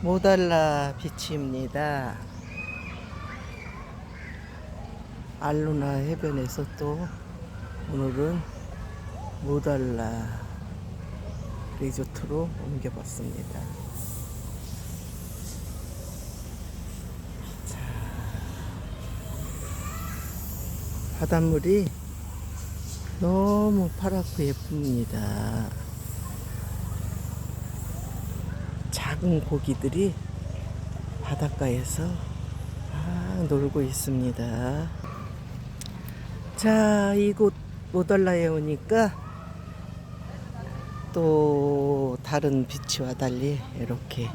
모달라 비치입니다. 알루나 해변에서 또 오늘은 모달라 리조트로 옮겨봤습니다. 자, 바닷물이 너무 파랗고 예쁩니다. 작은 고기들이 바닷가에서 막 놀고 있습니다. 자, 이곳 모달라에 오니까 또 다른 비치와 달리 이렇게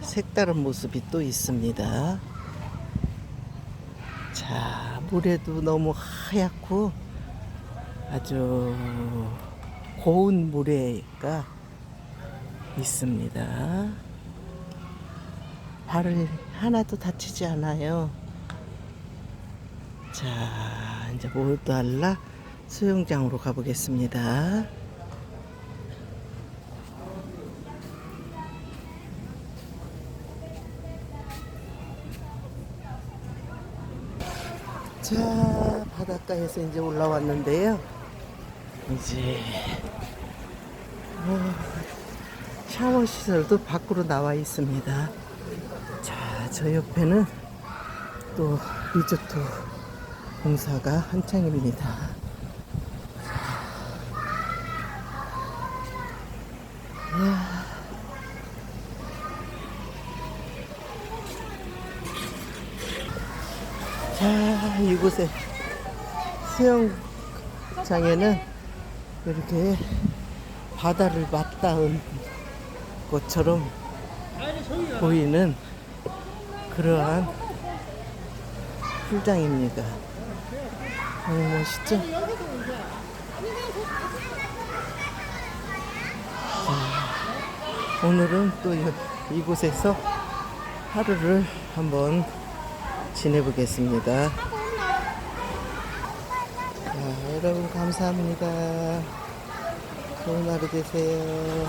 색다른 모습이 또 있습니다. 자, 물에도 너무 하얗고 아주 고운 모래가 있습니다. 발을 하나도 다치지 않아요. 자, 이제 모달라 수영장으로 가보겠습니다. 자, 바닷가에서 이제 올라왔는데요. 이제 어, 샤워 시설도 밖으로 나와 있습니다. 자, 저 옆에는 또 리조트 공사가 한창입니다. 이야. 자, 이곳에 수영장에는 이렇게 바다를 맞닿은 것처럼 보이는 그러한 풀장입니다. 너무 멋있죠? 자, 오늘은 또 이- 이곳에서 하루를 한번 지내보겠습니다. 자, 여러분 감사합니다. 좋은 하루 되세요.